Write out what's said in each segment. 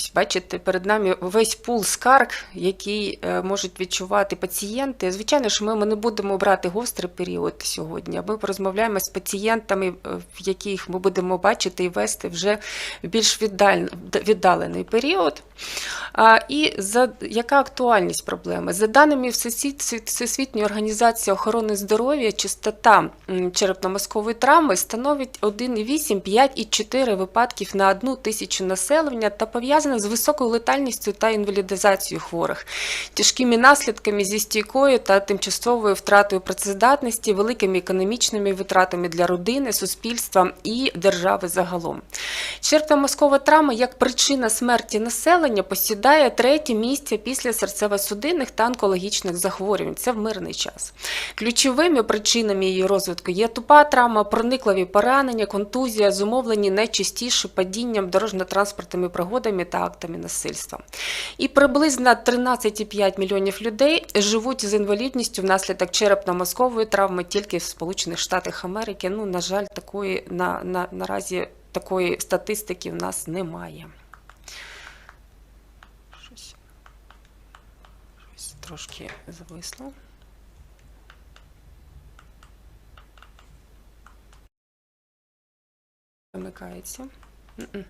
Ось бачите, перед нами весь пул скарг, який е, можуть відчувати пацієнти. Звичайно, що ми, ми не будемо брати гострий період сьогодні, ми порозмовляємо з пацієнтами, е, в яких ми будемо бачити і вести вже більш віддалений період. І за яка актуальність проблеми? За даними Всесвіт- Всесвітньої організації охорони здоров'я, частота черепно-мозкової травми становить 1,8-5,4 випадків на одну тисячу населення та пов'язана з високою летальністю та інвалідизацією хворих, тяжкими наслідками зі стійкою та тимчасовою втратою працездатності, великими економічними витратами для родини, суспільства і держави загалом. Черепно-мозкова травма як причина смерті населення посідає третє місце після серцево-судинних та онкологічних захворювань. Це в мирний час. Ключовими причинами її розвитку є тупа травма, проникливі поранення, контузія, зумовлені найчастіше падінням дорожньо-транспортними пригодами та актами насильства. І приблизно 13,5 мільйонів людей живуть з інвалідністю внаслідок черепно-мозкової травми тільки в Сполучених Штатах Америки. Ну, на жаль, такої на, на, наразі такої статистики в нас немає. Трошки зависло. Вимикається. М-м.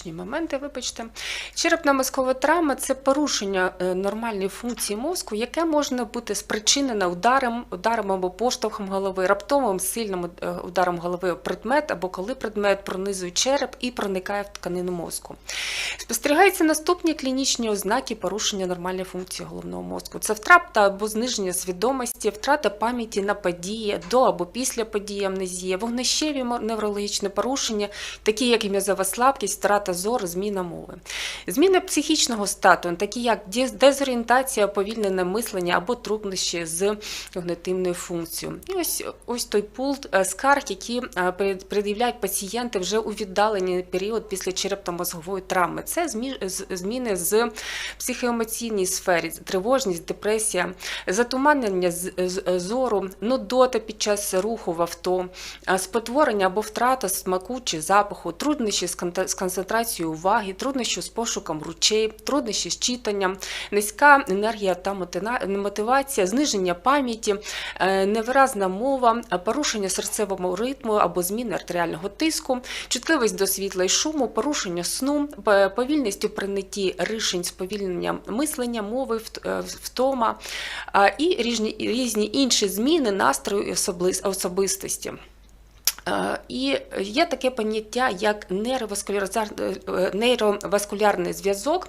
Технічні моменти, вибачте. Черепно-мозкова травма це порушення е, нормальної функції мозку, яке може бути спричинене ударом, ударом або поштовхом голови, раптовим сильним е, ударом голови предмет, або коли предмет пронизує череп і проникає в тканину мозку. Спостерігаються наступні клінічні ознаки порушення нормальної функції головного мозку. Це втрата або зниження свідомості, втрата пам'яті на події, до або після події амнезія, вогнищеві неврологічні порушення, такі як м'язова слабкість, втрата зору, зміна мови. Зміни психічного стату, такі як дезорієнтація, повільнене мислення або труднощі з когнитивною функцією. І ось, ось той пункт е, скарг, які е, пред'являють пацієнти вже у віддалений період після черепно-мозгової травми. Це зміни з психоемоційній сфері, тривожність, депресія, затуманення зору, нудота під час руху в авто, спотворення або втрата смаку чи запаху, труднощі з конта- з концентрацією уваги, труднощі з пошуком ручей, труднощі з читанням, низька енергія та мотивація, зниження пам'яті, е, невиразна мова, порушення серцевого ритму або зміни артеріального тиску, чутливість до світла і шуму, порушення сну, повільність у прийнятті рішень, сповільнення мислення, мови, е, втома і різні, інші зміни настрою і особистості. Е, І є таке поняття, як е, нейроваскулярний зв'язок,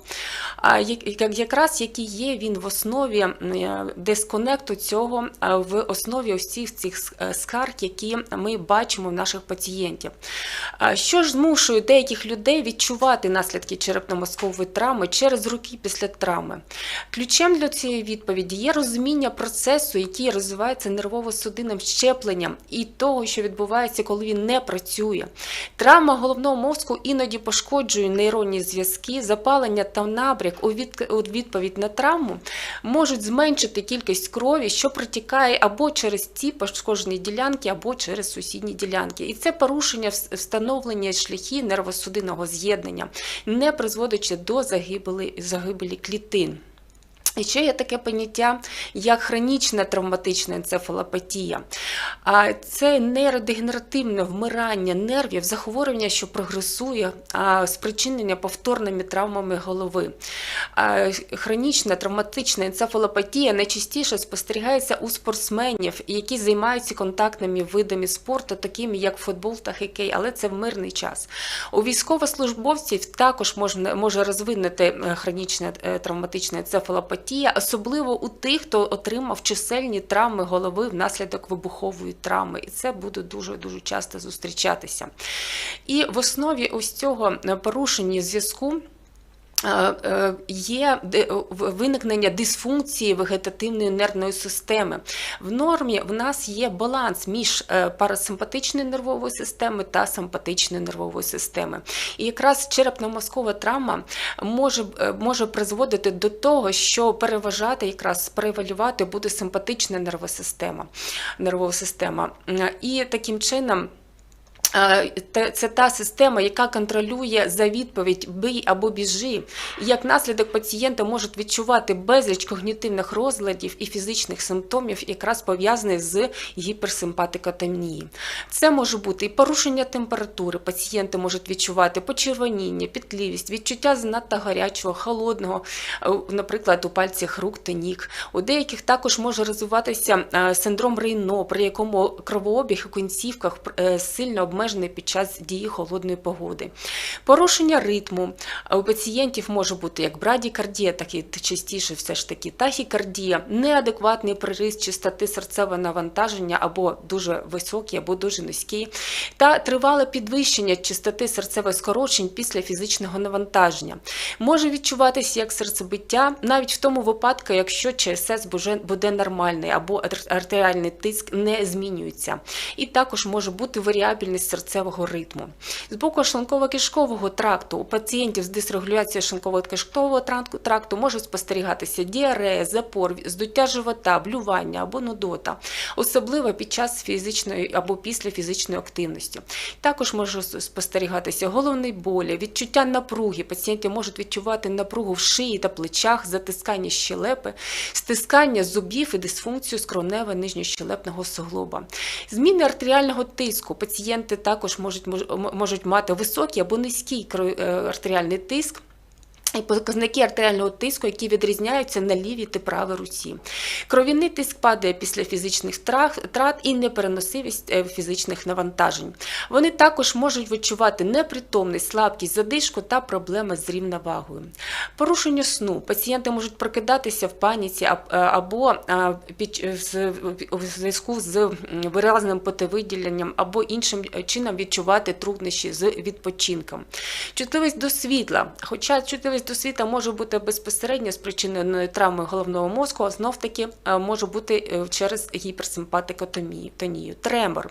якраз який є він в основі е, дисконекту цього, в основі ось цих е, скарг, які ми бачимо в наших пацієнтів. Що ж змушує деяких людей відчувати наслідки черепно-мозкової травми через роки після травми? Ключем для цієї відповіді є розуміння процесу, який розвивається нервово-судинним щепленням і того, що відбувається, коли він не працює. Травма головного мозку іноді пошкоджує нейронні зв'язки, запалення та набряк у відповідь на травму можуть зменшити кількість крові, що протікає або через ці пошкоджені ділянки, або через сусідні ділянки. І це порушення встановлення шляхів нервосудинного з'єднання, не призводячи до загибелі, загибелі клітин. І ще є таке поняття, як хронічна травматична енцефалопатія. Це нейродегенеративне вмирання нервів, захворювання, що прогресує, спричинення повторними травмами голови. Хронічна травматична енцефалопатія найчастіше спостерігається у спортсменів, які займаються контактними видами спорту, такими як футбол та хокей, але це в мирний час. У військовослужбовців також може розвинути е, хронічна е, травматична енцефалопатія, особливо у тих, хто отримав чисельні травми голови внаслідок вибухової травми. І це буде дуже дуже часто зустрічатися. І в основі ось цього е, порушення зв'язку. Е, е, Є виникнення дисфункції вегетативної нервної системи. В нормі в нас є баланс між е, парасимпатичною нервовою системою та симпатичною нервовою системою. І якраз черепно-мозкова травма може, е, може призводити до того, що переважати, якраз превалювати буде симпатична нервова система. Нервова система. Е, І таким чином. Це та система, яка контролює за відповідь бий або біжи. І як наслідок пацієнти можуть відчувати безліч когнітивних розладів і фізичних симптомів, якраз пов'язаних з гіперсимпатикотомією. Це може бути і порушення температури. Пацієнти можуть відчувати почервоніння, пітливість, відчуття занадто гарячого, холодного, е, наприклад, у пальцях рук та ніг. У деяких також може розвиватися е, синдром Рейно, при якому кровообіг у кінцівках е, сильно обмежений під час дії холодної погоди. Порушення ритму у пацієнтів може бути як брадікардія, так і частіше все ж таки тахікардія, неадекватний приріст частоти серцевого навантаження або дуже високий, або дуже низький, та тривале підвищення частоти серцевих скорочень після фізичного навантаження. Може відчуватися як серцебиття, навіть в тому випадку, якщо ЧСС буде нормальний або артеріальний тиск не змінюється. І також може бути варіабільність серцевого ритму. З боку шлунково-кишкового тракту у пацієнтів з дисрегуляцією шлунково-кишкового тракту- може спостерігатися діарея, запор, здуття живота, блювання або нудота, особливо під час фізичної або після фізичної активності. Також може спостерігатися головний болі, відчуття напруги. Пацієнти можуть відчувати напругу в шиї та плечах, затискання щелепи, стискання зубів і дисфункцію скронево нижньощелепного суглоба. Зміни артеріального тиску. Пацієнти також можуть, мож- можуть мати високий або низький е, артеріальний тиск. І показники артеріального тиску, які відрізняються на лівій та правій руці. Кров'яний тиск падає після фізичних втрат і непереносивість е, фізичних навантажень. Вони також можуть відчувати непритомність, слабкість, задишку та проблеми з рівновагою. Порушення сну. Пацієнти можуть прокидатися в паніці а- або з- в зв'язку з виразним потовиділенням або іншим чином відчувати труднощі з відпочинком. Чутливість до світла. Хоча чутливість до світла може бути безпосередньо спричиненою травмою головного мозку, а знов таки е, може бути е, через гіперсимпатикотонію. тонію. Тремор,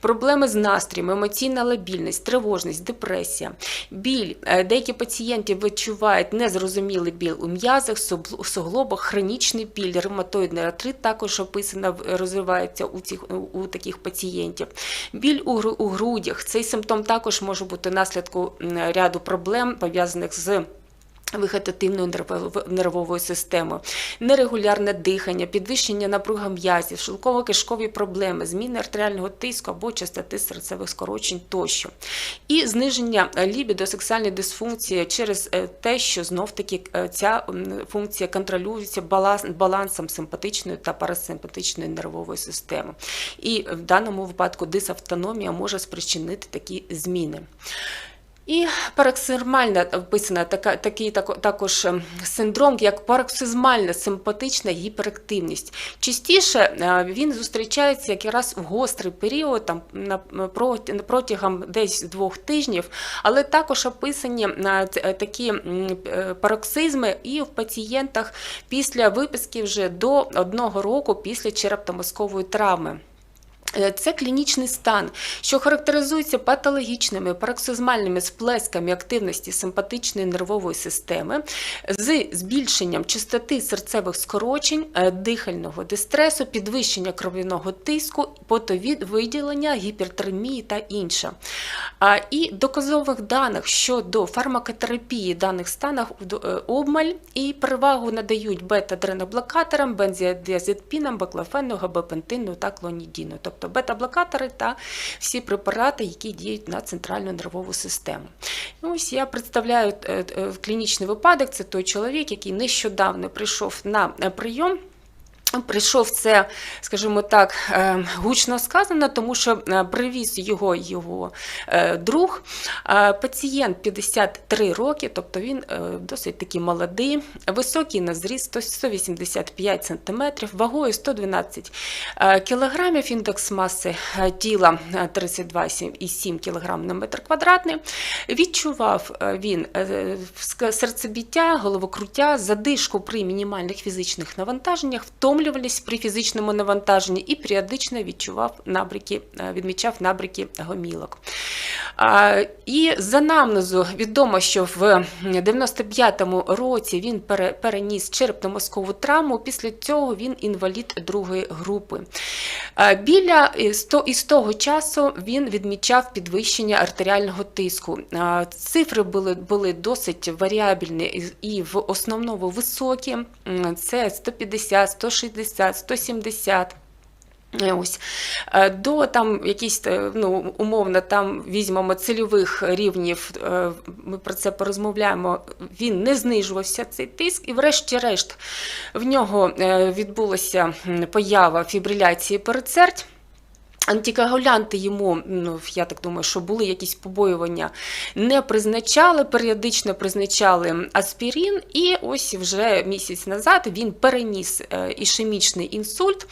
проблеми з настроєм, емоційна лабільність, тривожність, депресія, біль. Е, Деякі пацієнти відчувають незрозумілий біль у м'язах, суглобах, хронічний біль, ревматоїдний артрит також описано, розвивається у, цих, у таких пацієнтів. Біль у, у грудях. Цей симптом також може бути наслідку ряду проблем, пов'язаних з вегетативною нервово- нервовою системою, нерегулярне дихання, підвищення напруги м'язів, шлунково-кишкові проблеми, зміни артеріального тиску або частоти серцевих скорочень тощо. І зниження лібідо, сексуальної дисфункції через е, те, що знов-таки е, ця функція контролюється балансом симпатичної та парасимпатичної нервової системи. І в даному випадку дисавтономія може спричинити такі зміни. І параксизмальна описана така, такий тако- також ем, синдром, як параксизмальна симпатична гіперактивність. Частіше е, він зустрічається якраз в гострий період, там на протягом десь двох тижнів, але також описані е, ц- е, такі е, пароксизми і в пацієнтах після виписки вже до одного року після черепно-мозкової травми. Е, Це клінічний стан, що характеризується патологічними пароксизмальними сплесками активності симпатичної нервової системи з збільшенням частоти серцевих скорочень, е, дихального дистресу, підвищення кров'яного тиску, потовиділення, гіпертермії та інше. І доказових даних щодо фармакотерапії даних станах е, обмаль і перевагу надають бета-адреноблокаторам, бензодіазепінам, баклофену, габапентину та клонідіну, тобто бета-блокатори та всі препарати, які діють на центральну нервову систему. І ось я представляю е, е, клінічний випадок. Це той чоловік, який нещодавно прийшов на е, прийом. Прийшов це, скажімо так, е, гучно сказано, тому що е, привіз його його е, друг, пацієнт 53 роки, тобто він досить таки молодий, високий на зріст 185 см, вагою 112 е, кілограмів, індекс маси тіла е, 32,7 кг на метр квадратний. Відчував він серцебіття, головокруття, задишку при мінімальних фізичних навантаженнях, втомлюваність при фізичному навантаженні і періодично відчував набряки, е, відмічав набряки гомілок. І з анамнезу відомо, що в 95-му році він переніс черепно-мозкову травму. Після цього він інвалід другої групи. Біля сто- із того часу він відмічав підвищення артеріального тиску. Цифри були, були досить варіабельні і- і в основному високі. Це 150, 160, 170. Е, Ось Е, до там якісь е, ну умовно там візьмемо цільових рівнів. Ми про це порозмовляємо. Він не знижувався цей тиск, і, врешті-решт, в нього відбулася поява фібриляції передсердь. Антикоагулянти йому, ну я так думаю, що були якісь побоювання, не призначали, періодично призначали аспірин, і ось вже місяць назад він переніс е, ішемічний інсульт,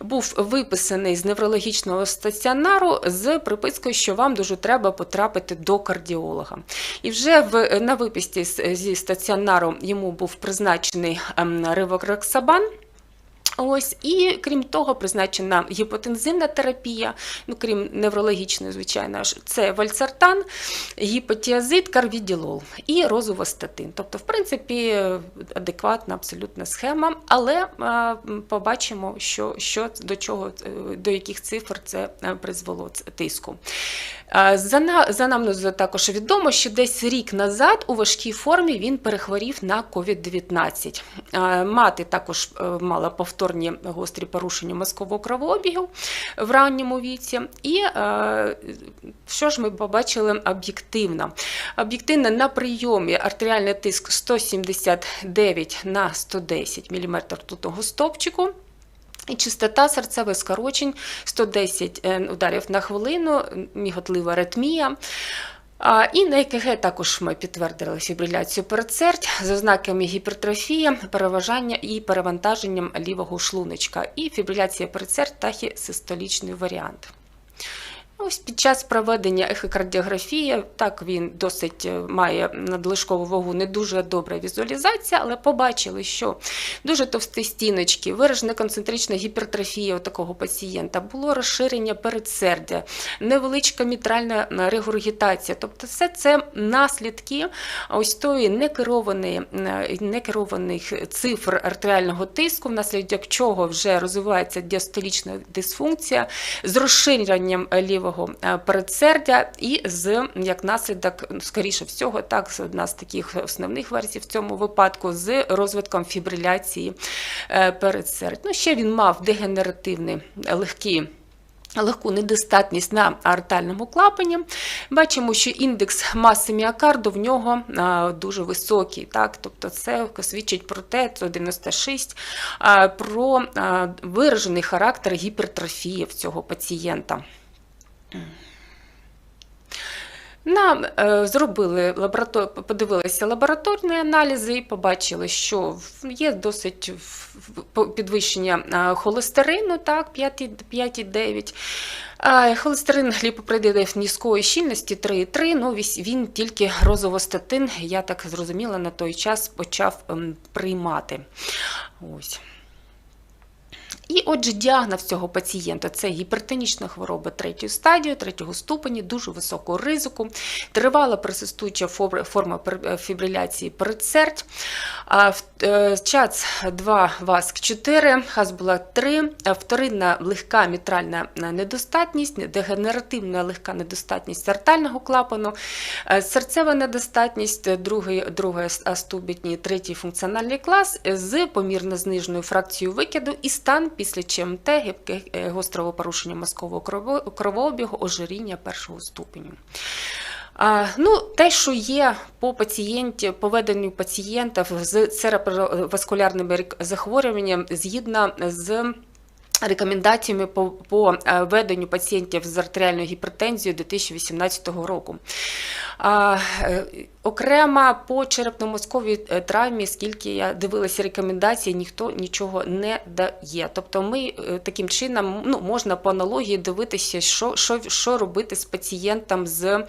був виписаний з неврологічного стаціонару з припискою, що вам дуже треба потрапити до кардіолога. І вже в, на виписці зі стаціонару йому був призначений ем, ривокрексабан. Ось і крім того, призначена гіпотензивна терапія, ну крім неврологічної, звичайно це вальсартан, гіпотіазид, карвіділол і розувостатин. Тобто, в принципі, адекватна абсолютна схема, але а, побачимо, що, що до чого е, до яких цифр це е, призвело тиску. За, за анамнезу також відомо, що десь рік назад у важкій формі він перехворів на COVID-19. А, Мати також е, мала повторні гострі порушення мозкового кровообігу в ранньому віці. І е, що ж ми побачили об'єктивно? Об'єктивно на прийомі артеріальний тиск 179 на 110 мм ртутного стовпчику. І частота серцевих скорочень 110 е, ударів на хвилину, міготлива аритмія. І на ЕКГ також ми підтвердили фібриляцію передсердь з ознаками гіпертрофії, переважання і перевантаженням лівого шлуночка, і фібриляція передсердь тахісистолічний варіант. Ось під час проведення ехокардіографії, так він досить е, має надлишкову вагу, не дуже добра візуалізація, але побачили, що дуже товсті стіночки, виражена концентрична гіпертрофія у такого пацієнта, було розширення передсердя, невеличка мітральна регургітація. Тобто, все це наслідки ось тої некерованих цифр артеріального тиску, внаслідок чого вже розвивається діастолічна дисфункція з розширенням лівого е, передсердя і з як наслідок, скоріше всього, так одна з таких основних версій в цьому випадку з розвитком фібриляції е, передсердь. Ну, ще він мав дегенеративний легкий. Легку недостатність на аортальному клапані. Бачимо, що індекс маси міокарду в нього а, дуже високий. Так? Тобто це свідчить про те, це 96, а, про а, виражений характер гіпертрофії в цього пацієнта. Нам е, зробили лаборатор... подивилися лабораторні аналізи і побачили, що є досить підвищення е, холестерину, так, 5,9. 5,9. А холестерин ліпопридилив низької щільності 3,3, ну він тільки розовостатин, я так зрозуміла, на той час почав ем, приймати. Ось. І отже, діагноз цього пацієнта це гіпертонічна хвороба третьої стадії, третього ступені, дуже високого ризику, тривала персистуюча форма фібриляції передсердь, е, ЧАЦ 2, ВАСК 4, ХАЗ була 3, вторинна легка мітральна недостатність, дегенеративна легка недостатність артального клапану, е, серцева недостатність, е, другий, другий ступені, третій функціональний клас е, з помірно зниженою фракцією викиду і стан після ЧМТ, гибке- е, гострого порушення мозкового кровообігу, ожиріння першого ступеню. Ну, те, що є по пацієнті, поведенню пацієнтів з цереброваскулярними захворюваннями, захворюванням згідно з рекомендаціями по, по е, веденню пацієнтів з артеріальною гіпертензією 2018 року. Е, окремо по черепно-мозковій е, травмі, скільки я дивилася рекомендації, ніхто нічого не дає. Тобто ми таким чином ну, можна по аналогії дивитися, що, що, що робити з пацієнтом з,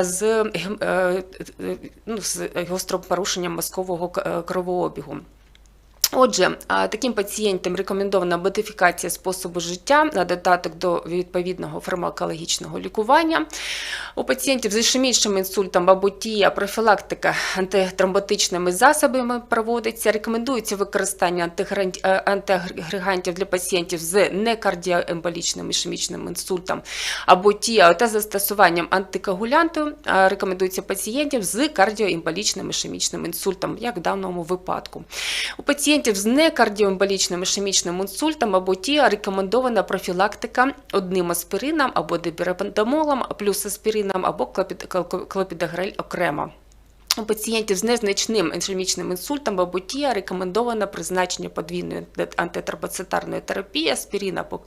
з, ну, з гострим порушенням мозкового кровообігу. Отже, таким пацієнтам рекомендована модифікація способу життя на додаток до відповідного фармакологічного лікування. У пацієнтів з ішемічним інсультом або тія профілактика антитромботичними засобами проводиться. Рекомендується використання е, антиагрегантів для пацієнтів з некардіоемболічним ішемічним інсультом або тія та застосуванням антикоагулянту. Рекомендується пацієнтів з кардіоемболічним ішемічним інсультом, як в даному випадку. У пацієнтів з некардіомболічним ішемічним інсультом або ті рекомендована профілактика одним аспірином або дибірапентамолом, плюс аспірином або клопід- клопідогрель окремо. У пацієнтів з незначним ішемічним інсультом або ТІА рекомендовано призначення подвійної антитромбоцитарної терапії, аспірин або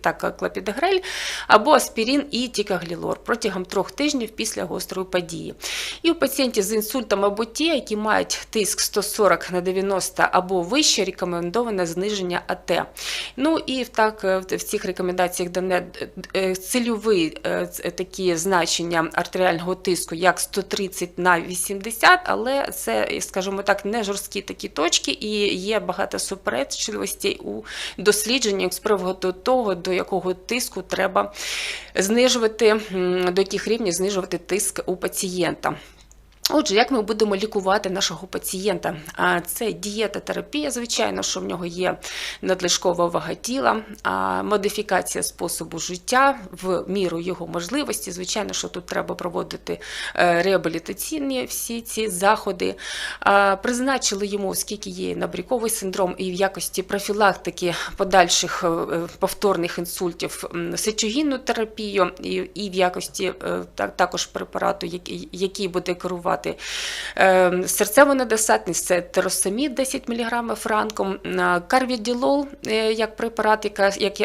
так, клопідогрель, або аспірин і тікаглілор протягом трьох тижнів після гострої події. І у пацієнтів з інсультом або ТІА, які мають тиск 140 на 90 або вище, рекомендоване зниження АТ. Ну і так е, в цих рекомендаціях дане е, цільові е, такі значення артеріального тиску як 130 на 80, але це, скажімо так, не жорсткі такі точки, і є багато суперечливостей у дослідженнях з приводу того, до якого тиску треба знижувати, до яких рівнів знижувати тиск у пацієнта. Отже, як ми будемо лікувати нашого пацієнта? Це дієта, терапія, звичайно, що в нього є надлишкова вага тіла, модифікація способу життя в міру його можливості. Звичайно, що тут треба проводити е, реабілітаційні всі ці заходи. Призначили йому, оскільки є набріковий синдром, і в якості профілактики подальших е, повторних інсультів сечогінну терапію, і, в якості е, також препарату, який буде керувати е, серцеву недостатність, це теросамід 10 мг ранком, е, карвіділол е, як препарат,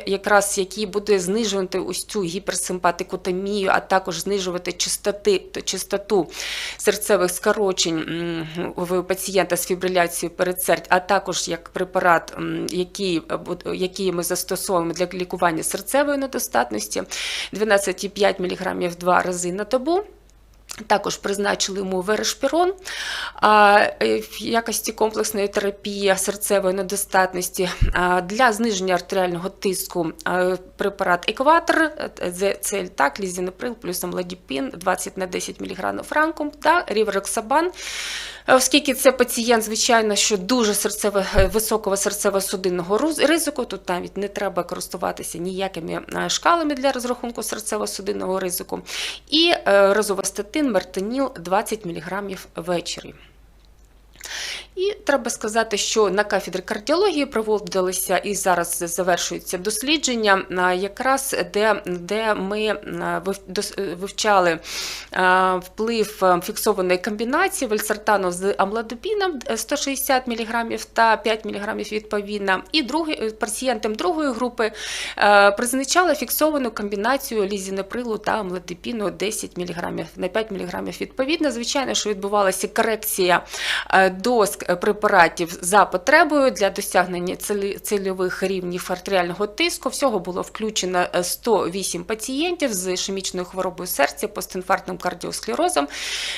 якраз який буде знижувати ось цю гіперсимпатикотомію, а також знижувати частоти, частоту серцевих скорочень в пацієнта з фібриляцією передсердь, а також як препарат, який, який ми застосовуємо для лікування серцевої недостатності, 12,5 мг два рази на добу. Також призначили йому верешпірон е, в якості комплексної терапії серцевої недостатності для зниження артеріального тиску препарат екватор, е, це так, лізінеприл плюс амладіпін 20 на 10 мг ранком та рівроксабан. Оскільки це пацієнт, звичайно, що дуже серцево, е, високого серцево-судинного ризику, тут навіть не треба користуватися ніякими е, шкалами для розрахунку серцево-судинного ризику. І е, розовостатин, мертоніл 20 мг ввечері. І треба сказати, що на кафедрі кардіології проводилися і зараз завершується дослідження, якраз де, де ми вивчали вплив фіксованої комбінації вальсартану з амлодипіном е, 160 мг та 5 мг відповідно. І другий, пацієнтам другої групи е, призначали фіксовану комбінацію лізінеприлу та амлодипіну 10 мг на 5 мг відповідно. Звичайно, що відбувалася корекція е, е, препаратів за потребою для досягнення цільових рівнів артеріального тиску. Всього було включено е, 108 пацієнтів з ішемічною хворобою серця, постінфарктним кардіосклерозом,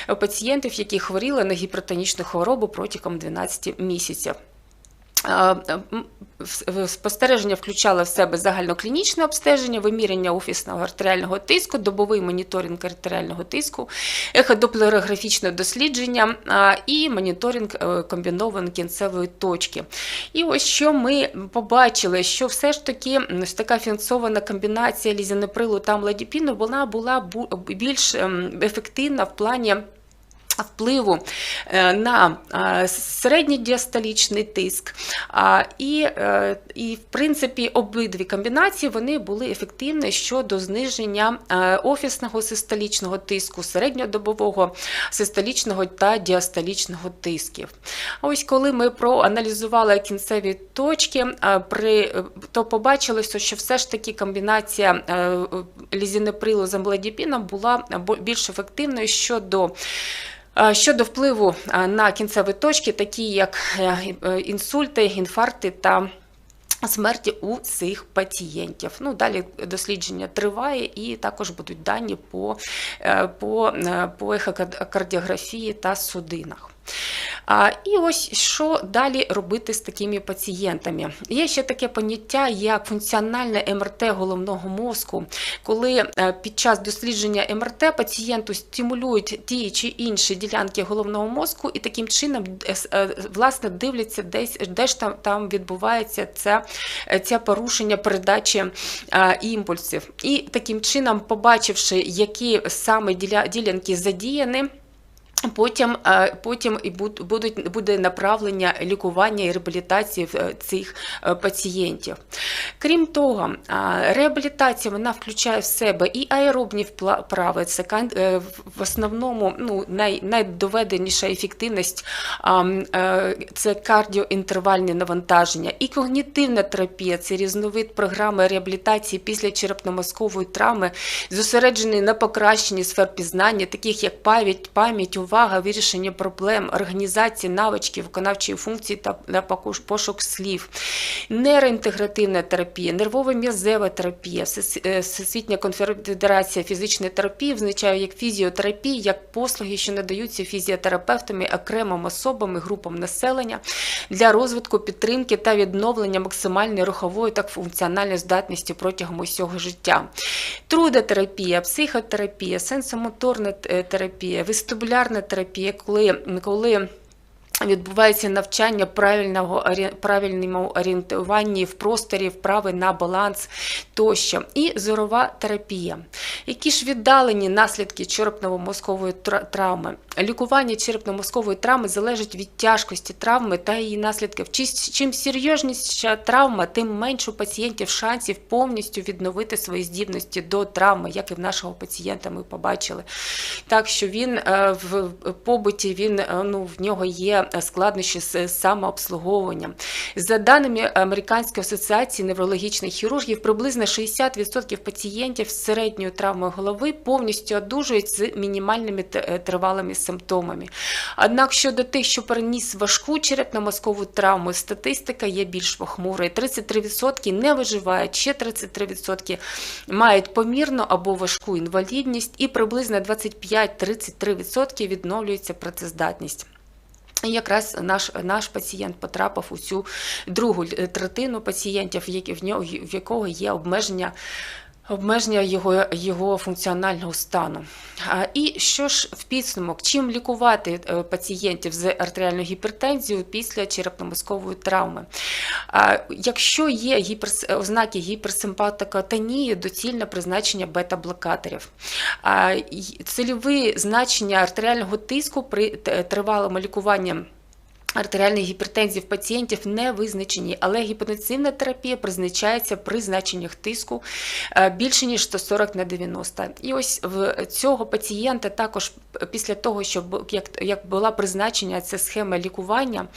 е, пацієнтів, які хворіли на гіпертонічну хворобу протягом 12 місяців. В- Спостереження включало в себе загальноклінічне обстеження, виміряння офісного артеріального тиску, добовий моніторинг артеріального тиску, еходоплерографічне дослідження і моніторинг е, комбінованої кінцевої точки. І ось що ми побачили, що все ж таки ось така фінансована комбінація лізінеприлу та амлодіпіну вона була більш ем, ефективна в плані впливу е, на е, середньодіастолічний тиск. І, е, і, в принципі, обидві комбінації вони були ефективні щодо зниження офісного систолічного тиску, середньодобового систолічного та діастолічного тисків. Ось коли ми проаналізували кінцеві точки, то побачилося, що все ж таки комбінація лізінеприлу з амлодіпіном була більш ефективною щодо Щодо впливу на кінцеві точки, такі як е, е, інсульти, інфаркти та смерті у цих пацієнтів. Ну, далі дослідження триває і також будуть дані по, е, по, по ехокардіографії та судинах. А, І ось що далі робити з такими пацієнтами? Є ще таке поняття, як функціональне МРТ головного мозку, коли е, під час дослідження МРТ пацієнту стимулюють ті чи інші ділянки головного мозку, і таким чином е, е, власне дивляться, десь де ж там, там відбувається це, це порушення передачі імпульсів. І таким чином, побачивши, які саме ділянки задіяні. Потім, е, потім і будуть, буде направлення лікування і реабілітації е, цих е, пацієнтів. Крім того, реабілітація вона включає в себе і аеробні вправи, це в- основному ну, най, найдоведеніша ефективність це кардіоінтервальні навантаження, і когнітивна терапія це різновид програми реабілітації після черепно-мозкової травми, зосереджений на покращенні сфер пізнання, таких як пам'ять, пам'ять, увага, вирішення проблем, організації навички, виконавчої функції та пошук слів, нейроінтегративна терапія, нервово-м'язева терапія, е, Всесвітня конфедерація фізичної терапії визначає як фізіотерапію, як послуги, що надаються фізіотерапевтами окремим особам і групам населення для розвитку, підтримки та відновлення максимальної рухової та функціональної здатності протягом усього життя. Трудотерапія, психотерапія, сенсомоторна е, терапія, вестибулярна терапія, коли, коли Відбувається навчання правильного правильному орієнтуванні в просторі, вправи на баланс тощо, і зорова терапія. Які ж віддалені наслідки черепно-мозкової тра- травми? Лікування черепно-мозкової травми залежить від тяжкості травми та її наслідків. Чи- Чим серйозніша травма, тим менше у пацієнтів шансів повністю відновити свої здібності до травми, як і в нашого пацієнта ми побачили. Так що він е, в побуті він е, ну в нього є складнощі з самообслуговуванням. За даними Американської асоціації неврологічних хірургів, приблизно 60% пацієнтів з середньою травмою голови повністю одужують з мінімальними е, тривалими симптомами. Однак щодо тих, що переніс важку черепно-мозкову травму, статистика є більш похмурою. 33% не виживають, ще 33% мають помірну або важку інвалідність, і приблизно 25-33% відновлюється працездатність. Якраз наш, наш пацієнт потрапив у цю другу е, третину пацієнтів, які- в нього в якого є обмеження. Обмеження його, його функціонального стану. І що ж в підсумок, чим лікувати е, пацієнтів з артеріальною гіпертензією після черепно-мозкової травми? Якщо є гіперс... ознаки гіперсимпатикотонії, доцільне призначення бета-блокаторів. Цільові значення артеріального тиску при тривалому лікуванні Артеріальної гіпертензії в пацієнтів не визначені, але гіпотенсивна терапія призначається при значеннях тиску е, більше ніж 140 на 90. І ось в цього пацієнта також після того, що як, як була призначена ця схема лікування,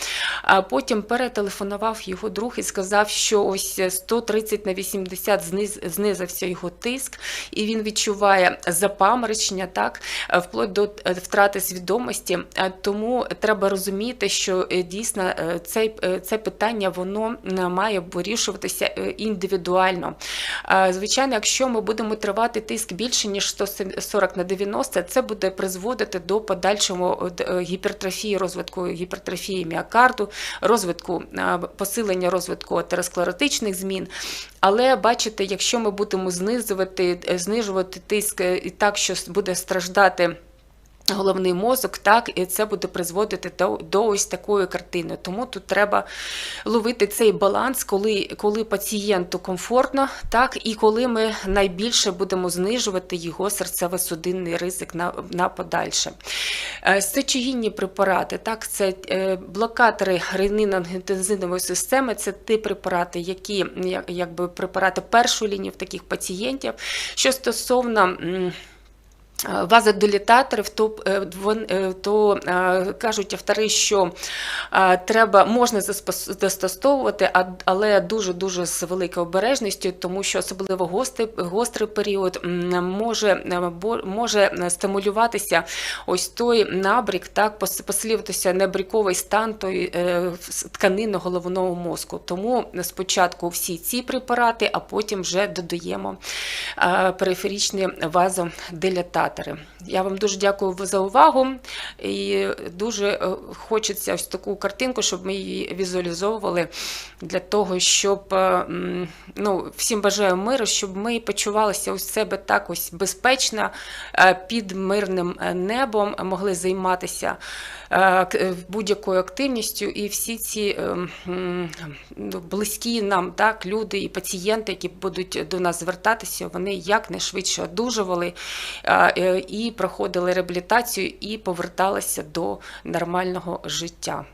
потім перетелефонував його друг і сказав, що ось 130 на 80 зниз, знизився його тиск, і він відчуває запаморочення, так, вплоть до е, втрати свідомості. Тому треба розуміти, що е, дійсно е, цей, е, це питання воно має вирішуватися індивідуально. Звичайно, якщо ми будемо тривати тиск більше ніж 140 на 90, це буде призводити до подальшого е, е, гіпертрофії, розвитку гіпертрофії міокарду, розвитку е, посилення розвитку атеросклеротичних змін. Але бачите, якщо ми будемо знизувати, знижувати тиск і так, що буде страждати. Головний мозок, так, і це буде призводити до, до ось такої картини. Тому тут треба ловити цей баланс, коли, коли пацієнту комфортно, так, і коли ми найбільше будемо знижувати його серцево-судинний ризик на, на подальше. Е, Сечогінні препарати, так, це е, блокатори ренин-ангіотензинової системи, це ті препарати, які якби препарати першої лінії в таких пацієнтів. Що стосовно Е, то, е, е, то кажуть автори, що треба можна застосовувати, але дуже дуже з великою обережністю, тому що особливо гострий, гострий період може, може стимулюватися ось той набрік, так пос- послідуватися небріковий стан с- тканини головного мозку. Тому спочатку всі ці препарати, а потім вже додаємо е, периферичні вазодилататори. Я вам дуже дякую за увагу. І дуже е, хочеться ось таку картинку, щоб ми її візуалізовували для того, щоб е, ну, всім бажаю миру, щоб ми почувалися у себе так ось безпечно е, під мирним небом, могли займатися будь-якою активністю, і всі ці ну, близькі нам так, люди і пацієнти, які будуть до нас звертатися, вони якнайшвидше одужували і проходили реабілітацію, і поверталися до нормального життя.